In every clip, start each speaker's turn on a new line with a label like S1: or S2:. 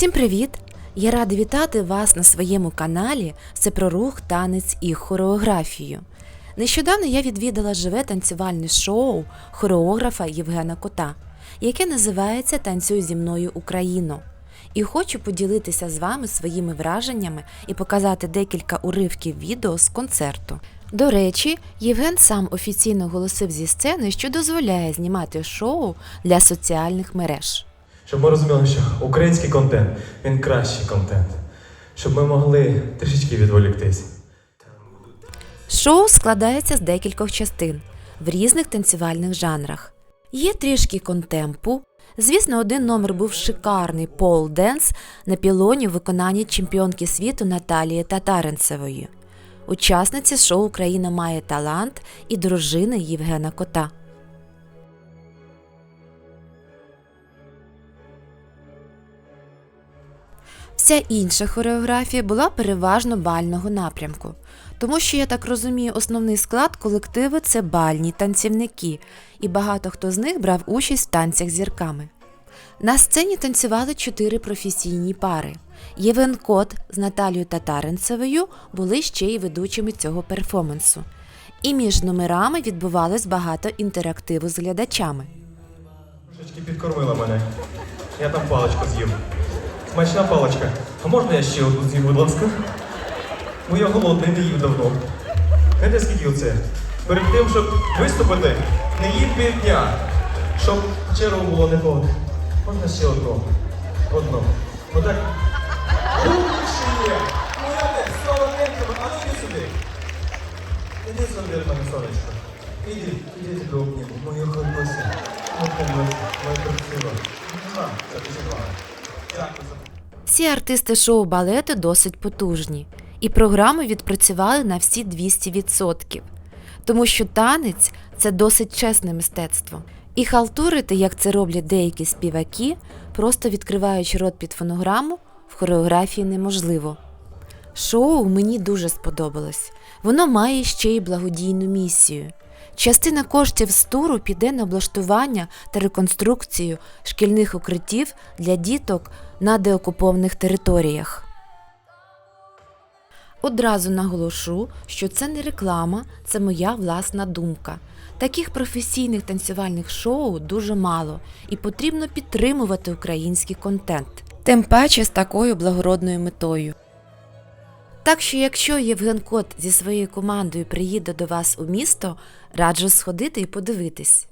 S1: Всім привіт! Я рада вітати вас на своєму каналі Це про рух, танець і хореографію. Нещодавно я відвідала живе танцювальне шоу хореографа Євгена Кота, яке називається Танцюй зі мною Україно. І хочу поділитися з вами своїми враженнями і показати декілька уривків відео з концерту. До речі, Євген сам офіційно оголосив зі сцени, що дозволяє знімати шоу для соціальних мереж.
S2: Щоб ми розуміли, що український контент він кращий контент. Щоб ми могли трішечки відволіктись.
S1: Шоу складається з декількох частин в різних танцювальних жанрах. Є трішки контемпу. Звісно, один номер був шикарний пол денс на пілоні в виконанні чемпіонки світу Наталії Татаренцевої. Учасниці шоу Україна має талант і дружини Євгена Кота. Вся інша хореографія була переважно бального напрямку, тому що я так розумію, основний склад колективу це бальні танцівники, і багато хто з них брав участь в танцях зірками. На сцені танцювали чотири професійні пари. Євген Кот з Наталією Татаренцевою були ще й ведучими цього перформансу. І між номерами відбувалось багато інтерактиву з глядачами.
S2: Трошечки підкормила мене. Я там паличку з'їв. Смачна паличка. А можна я ще одну з'їм, будь ласка? Бо я голодний, не їв давно. Знаєте, скільки оце? Перед тим, щоб виступити, не їв півдня. Щоб чергу було не повне. Можна ще одну? Одну. Ну так. Ще є! Молодець, солоденького, а ну іди сюди. Іди сюди, мене сонечко. Іди, іди тебе обніму, моя хороша. Моя моя красива. Дякую за
S1: Всі артисти шоу балету досить потужні, і програму відпрацювали на всі 200%, тому що танець це досить чесне мистецтво. І халтурити, як це роблять деякі співаки, просто відкриваючи рот під фонограму, в хореографії неможливо. Шоу мені дуже сподобалось. Воно має ще й благодійну місію. Частина коштів з туру піде на облаштування та реконструкцію шкільних укриттів для діток на деокупованих територіях. Одразу наголошу, що це не реклама, це моя власна думка. Таких професійних танцювальних шоу дуже мало, і потрібно підтримувати український контент, тим паче з такою благородною метою. Так що, якщо Євген Кот зі своєю командою приїде до вас у місто, раджу сходити і подивитись.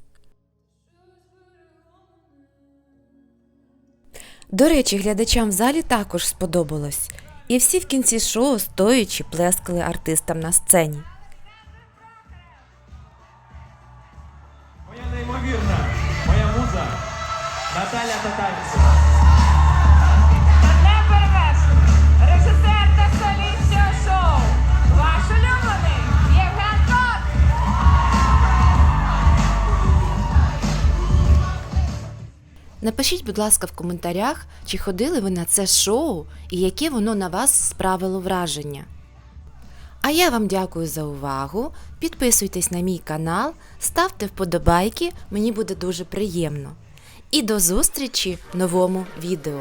S1: До речі, глядачам в залі також сподобалось, і всі в кінці шоу стоячи плескали артистам на сцені.
S3: Моя неймовірна, моя муза Наталя Татарцева.
S1: Напишіть, будь ласка, в коментарях, чи ходили ви на це шоу і яке воно на вас справило враження. А я вам дякую за увагу. Підписуйтесь на мій канал, ставте вподобайки, мені буде дуже приємно. І до зустрічі в новому відео.